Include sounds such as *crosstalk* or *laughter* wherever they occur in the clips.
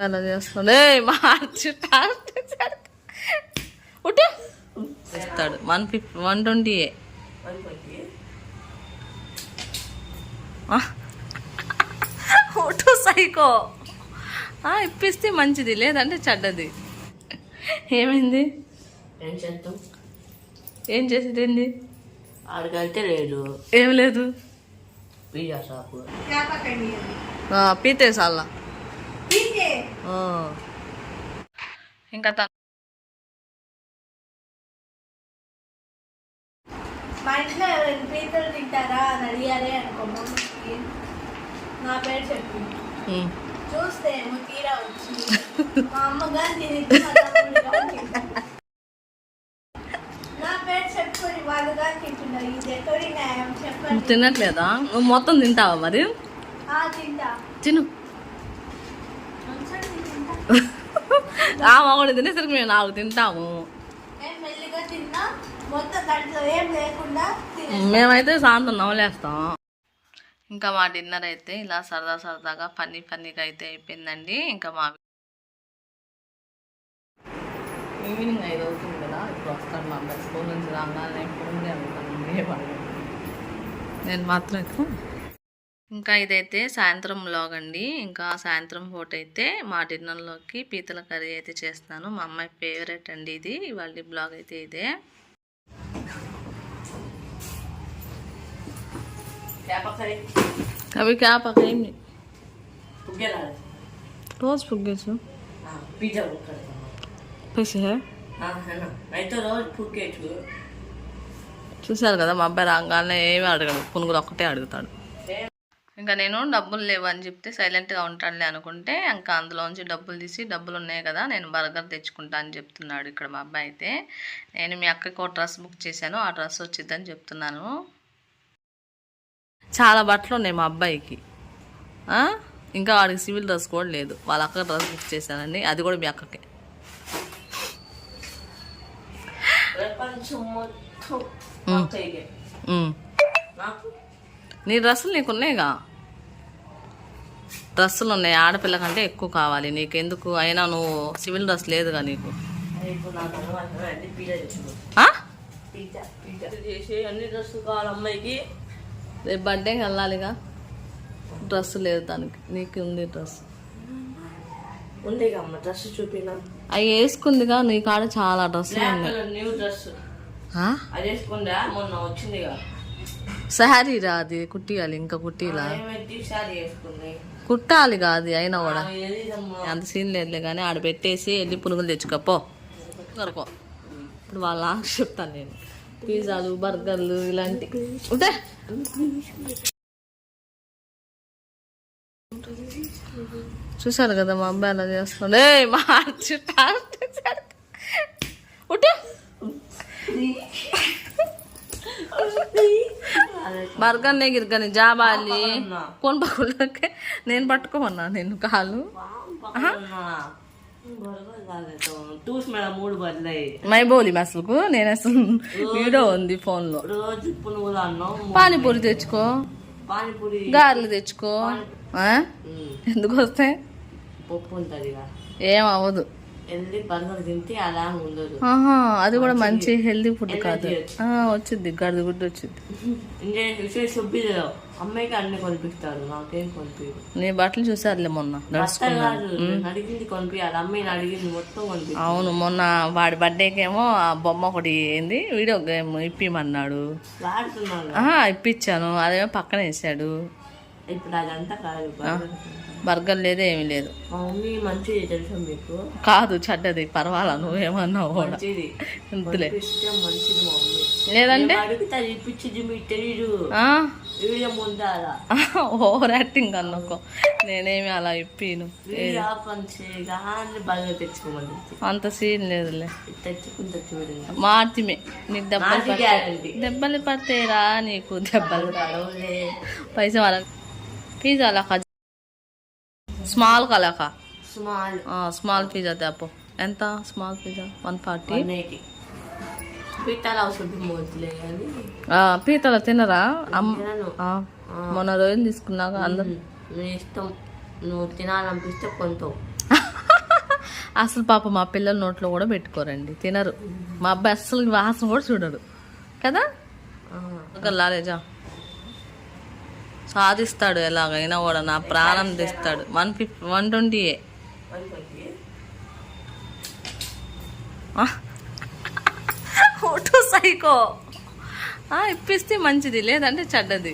అలా చేస్తుంది మార్చి ఉట్టు. ఇస్తాడు వన్ ఫిఫ్టీ వన్ ట్వంటీ ఉటు సైకో. ఆ, ఇప్పిస్తే మంచిది లేదంటే చెడ్డది. ఏమైంది? ఏం చేసేది ఏంది? ఆడికైతే లేదు. ఏం లేదు. ఆ, పీతేసాల ఇంకా తను మా ఇంట్లో ఎవరైనా పీతలు తింటారా అని అడిగారే అనుకో మమ్మీకి నా పేరు చెప్పి. చూస్తే ఏమో తీరా వచ్చి మా అమ్మగారు తిని. నా పేరు చెప్పుకొని వాళ్ళు కానీ తింటున్నారు. ఇది ఎక్కడి న్యాయం చెప్పండి. తినట్లేదా? నువ్వు మొత్తం తింటావా మరి? తింటా. తిను. *laughs* ఆ మగడు తినేసరికి మేము నాలుగు తింటాము. నేను మెల్లిగా తిన్నా మొత్తం దాంట్లో ఏం లేకుండా తినే మేమైతే సాయంత్రం నవలేస్తాం ఇంకా మా డిన్నర్ అయితే ఇలా సరదా సరదాగా ఫన్నీ ఫన్నీగా అయితే అయిపోయిందండి. ఇంకా మా ఈవినింగ్ ఐదు అవుతుంది కదా ఇప్పుడు వస్తాడు మా అబ్బాయి స్కూల్ నుంచి రాగానే ఫోన్ అనుకున్నాను నేను మాత్రం ఎక్కువ ఇంకా ఇదైతే సాయంత్రం వ్లాగ్ అండి. ఇంకా సాయంత్రం పూట అయితే మా డిన్నర్లోకి పీతల కర్రీ అయితే చేస్తున్నాను మా అమ్మాయి ఫేవరెట్ అండి ఇది. ఇవాళ బ్లాగ్ అయితే ఇదే. అవి రోజు పుగ్గేసు. చూశారు కదా మా అబ్బాయి రాగానే ఏమీ అడగడు. పునుగులు ఒక్కటే అడుగుతాడు. ఇంకా నేను డబ్బులు లేవు అని చెప్తే సైలెంట్గా ఉంటానులే అనుకుంటే ఇంకా అందులోంచి డబ్బులు తీసి డబ్బులు ఉన్నాయి కదా నేను బర్గర్ తెచ్చుకుంటా అని చెప్తున్నాడు ఇక్కడ మా అబ్బాయి అయితే. నేను మీ అక్కకి ఒక డ్రెస్ బుక్ చేశాను ఆ డ్రెస్ వచ్చిద్దని చెప్తున్నాను. చాలా బట్టలు ఉన్నాయి మా అబ్బాయికి? ఇంకా వాడికి సివిల్ డ్రెస్ కూడా లేదు. వాళ్ళ అక్క డ్రెస్ బుక్ చేశానండి అది కూడా మీ అక్కకి. నీ డ్రెస్సులు నీకు ఉన్నాయిగా? డ్రెస్సులు ఉన్నాయి ఆడపిల్ల కంటే ఎక్కువ కావాలి నీకెందుకు? అయినా నువ్వు సివిల్ డ్రెస్ లేదుగా నీకు. నాకు రేపు బర్త్డేకి వెళ్ళాలిగా. డ్రెస్ లేదు దానికి. నీకు ఉంది డ్రెస్. డ్రెస్ చూపినా. అవి వేసుకుందిగా. నీ కాడ చాలా డ్రెస్సులు బ్లాక్ ఉన్నాయి. ఆ? అది శారీ రా కుట్టియాలి ఇంకా కుట్టిలా కుట్టాలిగా అది అయినా కూడా. అంత సీన్ లేదులే కానీ ఆడ పెట్టేసి వెళ్ళి పునుగులు తెచ్చుకోపో కనుకో ఇప్పుడు వాళ్ళ చెప్తాను నేను. పిజ్జాలు బర్గర్లు ఇలాంటి. ఉంటే. చూశారు కదా మా అబ్బాయి అలా చేస్తున్నాడు. ఏ మార్చి ఉట్టు బర్గర్ నే గిర్గని జాబాలి కొన్ పక్కలకే నేను పట్టుకోమన్నా నేను కాలు మై బోలి అసలుకు నేను అసలు వీడియో ఉంది ఫోన్లో పానీపూరి తెచ్చుకో. పానీపూరి. గారెలు తెచ్చుకో. ఎందుకు వస్తాయి? ఏం అవ్వదు. అది కూడా మంచి హెల్దీ ఫుడ్ కాదు. ఆ, వచ్చింది గడిది గుడ్డు వచ్చింది. ఇంకే విశేష సుబ్బిలో అమ్మాయికి అన్ని కొనిపిస్తారు నాకేం కొనిపించదు నీ బట్టలు చూసారులే మొన్న. నడుచుకున్నా కాదు నేను అడిగింది కొనిపించాలి అమ్మాయిని అడిగింది మొత్తం కొనిపి అవును మొన్న వాడి బర్త్డేకి ఏమో ఆ బొమ్మ ఒకటి ఏంది? వీడియో గేమ్ ఇప్పిమన్నాడు ఇప్పించాను. అదేమో పక్కన వేసాడు. ఇప్పుడు అదంతా కాదు బర్గర్. లేదు ఏమీ లేదు. మా మమ్మీ మంచిది తెలుసా మీకు? కాదు చెడ్డది. పర్వాలా నువ్వేమన్నావు కూడా. మంచిది. ఇంతలే ఇష్టం మంచిది మా మమ్మీ. లేదంటే? నేను అడిగితే అది ఇప్పించింది మీకు తెలీదు ఆ? వీడియో ముందారా *laughs* ఓవర్ యాక్టింగ్ అనుకో నేనేమి అలా ఇప్పిను. అంత సీన్ లేదులే. మార్చిమే నీకు దెబ్బలు దెబ్బలు పడతాయిరా నీకు దెబ్బలు. పైసా వాళ్ళ పిజ్జా లెక్క స్మాల్ కలక స్మాల్ స్మాల్ పిజ్జా తేపో ఎంత స్మాల్ పిజ్జా వన్ ఫార్టీ పీతల తినరా? మొన్న రోజులు తీసుకున్నాక అందరు ఇష్టం. నువ్వు తినాలనిపిస్తే *laughs* అసలు పాప మా పిల్లల నోట్లో కూడా పెట్టుకోరండి. తినరు. మా అబ్బాయి అస్సలు వాసన కూడా చూడడు. కదా? లాలేజా సాధిస్తాడు ఎలాగైనా కూడా నా ప్రాణం one fifty one twenty photo psycho. ఇప్పిస్తే మంచిది లేదంటే చెడ్డది.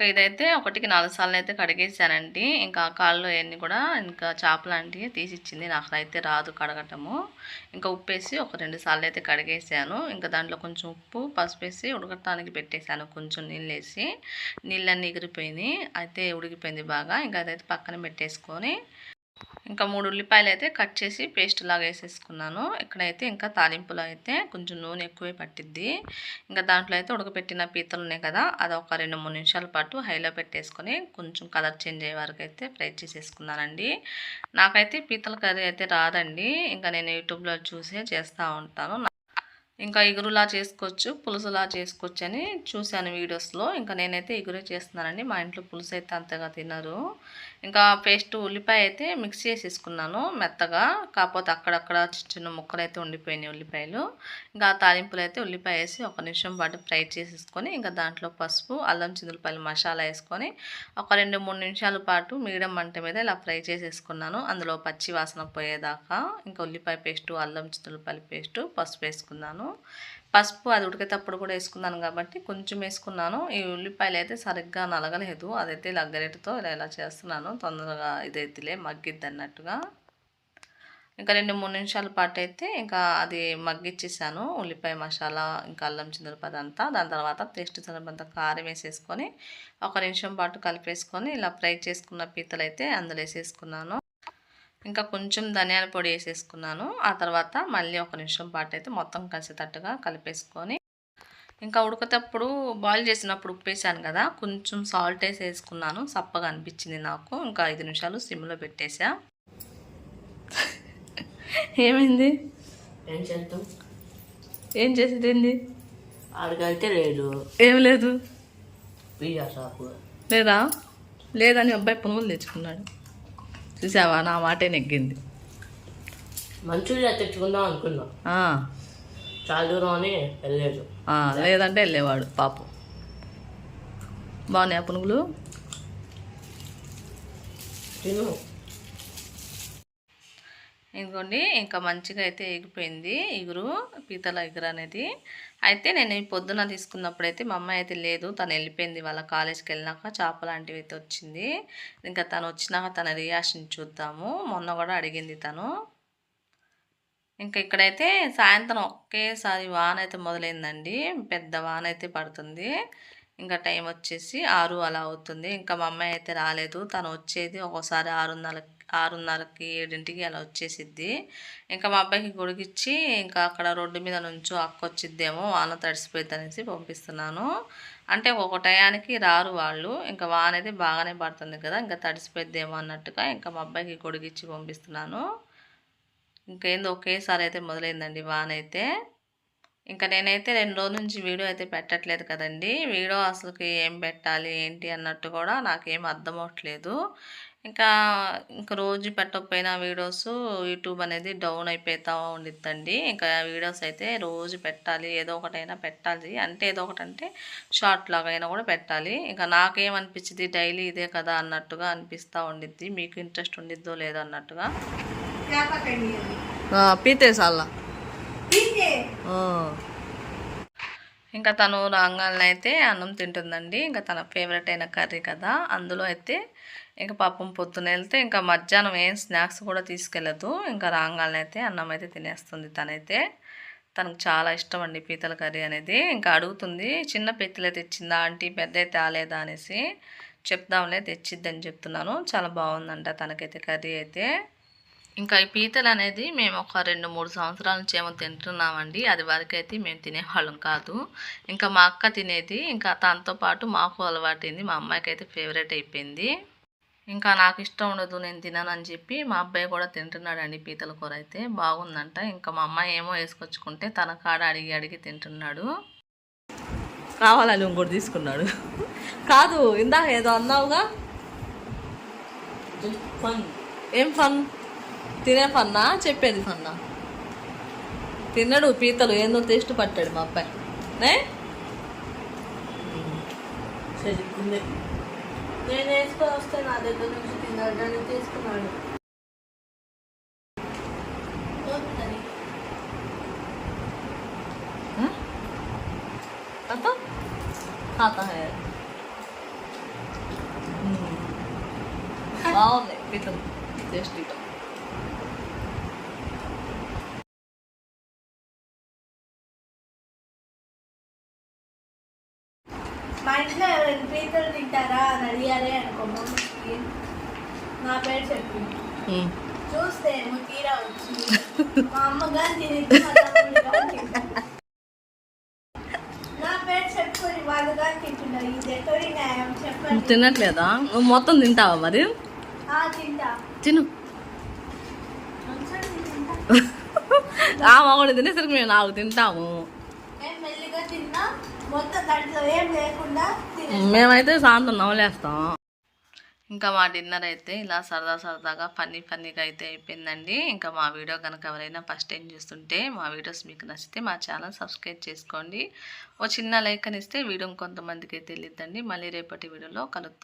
ఇంకా ఇదైతే ఒకటికి నాలుగు సార్లు అయితే కడిగేసానండి. ఇంకా కాళ్ళు అవన్నీ కూడా ఇంకా చేపలాంటివి తీసిచ్చింది నాకు అయితే రాదు కడగటము. ఇంకా ఉప్పు వేసి ఒక రెండు సార్లు అయితే కడిగేసాను. ఇంకా దాంట్లో కొంచెం ఉప్పు పసుపు వేసి ఉడకటానికి పెట్టేశాను. కొంచెం నీళ్ళు వేసి నీళ్ళన్నీ ఎగిరిపోయినాయి. అయితే ఉడికిపోయింది బాగా. ఇంకా అదైతే పక్కన పెట్టేసుకొని ఇంకా మూడు ఉల్లిపాయలు అయితే కట్ చేసి పేస్ట్ లాగా వేసేసుకున్నాను. ఇక్కడైతే ఇంకా తాలింపులో అయితే కొంచెం నూనె ఎక్కువే పట్టిద్ది. ఇంకా దాంట్లో అయితే ఉడకపెట్టిన పీతలు ఉన్నాయి కదా అది ఒక రెండు మూడు నిమిషాల పాటు హైలో పెట్టేసుకొని కొంచెం కలర్ చేంజ్ అయ్యే వరకు అయితే ఫ్రై చేసేసుకున్నానండి. నాకైతే పీతల కర్రీ అయితే రాదండి. ఇంకా నేను యూట్యూబ్లో చూసే చేస్తూ ఉంటాను. ఇంకా ఎగురులా చేసుకోవచ్చు పులుసులా చేసుకోవచ్చు అని చూశాను వీడియోస్లో. ఇంకా నేనైతే ఎగురే చేస్తున్నానండి. మా ఇంట్లో పులుసు అయితే అంతగా తినరు. ఇంకా పేస్ట్ ఉల్లిపాయ అయితే మిక్స్ చేసేసుకున్నాను మెత్తగా. కాకపోతే అక్కడక్కడ చిన్న చిన్న ముక్కలు అయితే ఉండిపోయినాయి ఉల్లిపాయలు. ఇంకా ఆ తాలింపులు అయితే ఉల్లిపాయ వేసి ఒక నిమిషం పాటు ఫ్రై చేసేసుకొని ఇంకా దాంట్లో పసుపు అల్లం చిందులపాయలు మసాలా వేసుకొని ఒక రెండు మూడు నిమిషాల పాటు మీడియం మంట మీద ఇలా ఫ్రై చేసేసుకున్నాను. అందులో పచ్చి వాసన పోయేదాకా ఇంకా ఉల్లిపాయ పేస్టు అల్లం చింతలపల్లి పేస్టు పసుపు వేసుకున్నాను. పసుపు అది ఉడికేటప్పుడు కూడా వేసుకున్నాను కాబట్టి కొంచెం వేసుకున్నాను. ఈ ఉల్లిపాయలు అయితే సరిగ్గా నలగలేదు. అదైతే ఇలా గరిటతో ఇలా ఇలా చేస్తున్నాను. తొందరగా ఇదైతేలే మగ్గిద్ది అన్నట్టుగా. ఇంకా రెండు మూడు నిమిషాల పాటు అయితే ఇంకా అది మగ్గిచ్చేసాను. ఉల్లిపాయ మసాలా ఇంకా అల్లం చింతలపది అంతా. దాని తర్వాత టేస్ట్ సరిపడంత కారం వేసేసుకొని ఒక నిమిషం పాటు కలిపేసుకొని ఇలా ఫ్రై చేసుకున్న పీతలు అయితే అందులో వేసేసుకున్నాను. ఇంకా కొంచెం ధనియాల పొడి వేసేసుకున్నాను. ఆ తర్వాత మళ్ళీ ఒక నిమిషం పాటు అయితే మొత్తం కలిసేటట్టుగా కలిపేసుకొని ఇంకా ఉడకటప్పుడు బాయిల్ చేసినప్పుడు ఉప్పు వేసాను కదా కొంచెం సాల్ట్ వేసి వేసుకున్నాను. సప్పగా అనిపించింది నాకు. ఇంకా ఐదు నిమిషాలు సిమ్లో పెట్టేసా. ఏమైంది? ఏం చేద్దాం? ఏం లేదు. ఏం లేదు. లేదా? లేదని అబ్బాయి పునుగులు తెచ్చుకున్నాడు. చూసావా? నా మాటే నెగ్గింది. మంచూరియా తెచ్చుకుందాం అనుకున్నాం. చాలా దూరం అని వెళ్ళలేదు. లేదంటే వెళ్ళేవాడు పాపం. బాగున్నాయా పునుగులు? తిను. ఇదిగోండి ఇంకా మంచిగా అయితే ఎగిపోయింది ఇగురు పీతల ఇగురు అనేది. అయితే నేను పొద్దున పొద్దున తీసుకున్నప్పుడైతే మా అమ్మాయి అయితే లేదు. తను వెళ్ళిపోయింది వాళ్ళ కాలేజ్కి వెళ్ళినాక చేప లాంటివి అయితే వచ్చింది. ఇంకా తను వచ్చినాక తన రియాక్షన్ చూద్దాము. మొన్న కూడా అడిగింది తను. ఇంకా ఇక్కడైతే సాయంత్రం ఒకేసారి వాన అయితే మొదలైందండి. పెద్ద వాన అయితే పడుతుంది. ఇంకా టైం వచ్చేసి ఆరు అలా అవుతుంది. ఇంకా మా అమ్మాయి అయితే రాలేదు. తను వచ్చేది ఒకసారి ఆరున్నర ఆరున్నరకి ఏడింటికి అలా వచ్చేసిద్ది. ఇంకా మా అబ్బాయికి గుడికిచ్చి ఇంకా అక్కడ రోడ్డు మీద నుంచో అక్క వచ్చిద్దేమో వాన తడిసిపోయింది అనేసి పంపిస్తున్నాను. అంటే ఒక టయానికి రారు వాళ్ళు. ఇంకా వాన అనేది బాగానే పడుతుంది కదా ఇంకా తడిసిపోయిద్దేమో అన్నట్టుగా ఇంకా మా అబ్బాయికి గొడిగిచ్చి పంపిస్తున్నాను. ఇంకేందో ఒకేసారి అయితే మొదలైందండి వాన అయితే. ఇంకా నేనైతే రెండు రోజుల నుంచి వీడియో అయితే పెట్టట్లేదు కదండి. వీడియో అసలుకి ఏం పెట్టాలి ఏంటి అన్నట్టు కూడా నాకేం అర్థం అవ్వట్లేదు ఇంకా ఇంక రోజు పెట్టకపోయినా వీడియోస్ యూట్యూబ్ అనేది డౌన్ అయిపోతూ ఉండిద్దండి. ఇంకా వీడియోస్ అయితే రోజు పెట్టాలి ఏదో ఒకటైనా పెట్టాలి. అంటే ఏదో ఒకటి అంటే షార్ట్ అయినా కూడా పెట్టాలి. ఇంకా నాకేమనిపించింది డైలీ ఇదే కదా అన్నట్టుగా అనిపిస్తూ ఉండిద్ది. మీకు ఇంట్రెస్ట్ ఉండిద్దో లేదో అన్నట్టుగా. పీతే సల్లా. ఇంకా తను రాగానే అయితే అన్నం తింటుందండి. ఇంకా తన ఫేవరెట్ అయిన కర్రీ కదా. అందులో అయితే ఇంకా పాపం పొద్దున వెళ్తే ఇంకా మధ్యాహ్నం ఏం స్నాక్స్ కూడా తీసుకెళ్ళదు. ఇంకా రాగాలను అయితే అన్నం అయితే తినేస్తుంది తనైతే. తనకు చాలా ఇష్టం అండి పీతల కర్రీ అనేది. ఇంకా అడుగుతుంది చిన్న పీతలే తెచ్చిందా? ఆంటీ పెద్ద తేలేదా అనేసి. చెప్దాంలే తెచ్చిద్దని చెప్తున్నాను. చాలా బాగుందంట తనకైతే కర్రీ అయితే. ఇంకా ఈ పీతలు అనేది మేము ఒక రెండు మూడు సంవత్సరాల నుంచి ఏమో తింటున్నామండి. అది వరకైతే మేము తినేవాళ్ళం కాదు. ఇంకా మా అక్క తినేది. ఇంకా తనతో పాటు మాకు అలవాటైంది. మా అమ్మాయికి అయితే ఫేవరెట్ అయిపోయింది. ఇంకా నాకు ఇష్టం ఉండదు నేను తిననని చెప్పి మా అబ్బాయి కూడా తింటున్నాడండి పీతల కూర అయితే. బాగుందంట. ఇంకా మా అమ్మాయి ఏమో వేసుకొచ్చుకుంటే తన కాడ అడిగి అడిగి తింటున్నాడు. కావాలని ఇంకోటి తీసుకున్నాడు. కాదు ఇందాక ఏదో అన్నావుగా? ఫన్. ఏం ఫన్? తినే ఫన్నా? చెప్పేది ఫన్నా. తిన్నాడు పీతలు ఏందో టేస్ట్ పట్టాడు మా అబ్బాయి. నేను వేసుకొని వస్తే నా దగ్గర నుంచి తిన్నాడు నన్ను తీసుకున్నాడు వద్దని. खाता खाता है బాగుంది పీతలు టేస్టీగా మా నా పేరు చెప్పి. చూస్తే ఏమో తీరా వచ్చింది మా అమ్మ కానీ తినిద్ది మా తమ్ముడు కానీ తింటాడు. నా పేరు చెప్పుకొని వాళ్ళు కానీ తింటున్నారు. ఇది ఎక్కడి న్యాయం. చెప్పండి. తినట్లేదా? నువ్వు మొత్తం తింటావా మరి? తింటా. తిను. ఆ మగడు తినేసరికి మేము నాలుగు తింటాము. మేమైతే సాయంత్రం నవలేస్తాం ఇంకా మా డిన్నర్ అయితే ఇలా సరదా సరదాగా ఫన్నీ ఫన్నీగా అయితే అయిపోయిందండి. ఇంకా మా వీడియో కనుక ఎవరైనా ఫస్ట్ టైం చూస్తుంటే మా వీడియోస్ మీకు నచ్చితే మా ఛానల్ సబ్స్క్రైబ్ చేసుకోండి. ఓ చిన్న లైక్ అని ఇస్తే వీడియో కొంతమందికి తెలియద్దండి మళ్ళీ రేపటి వీడియోలో కలుద్దాం.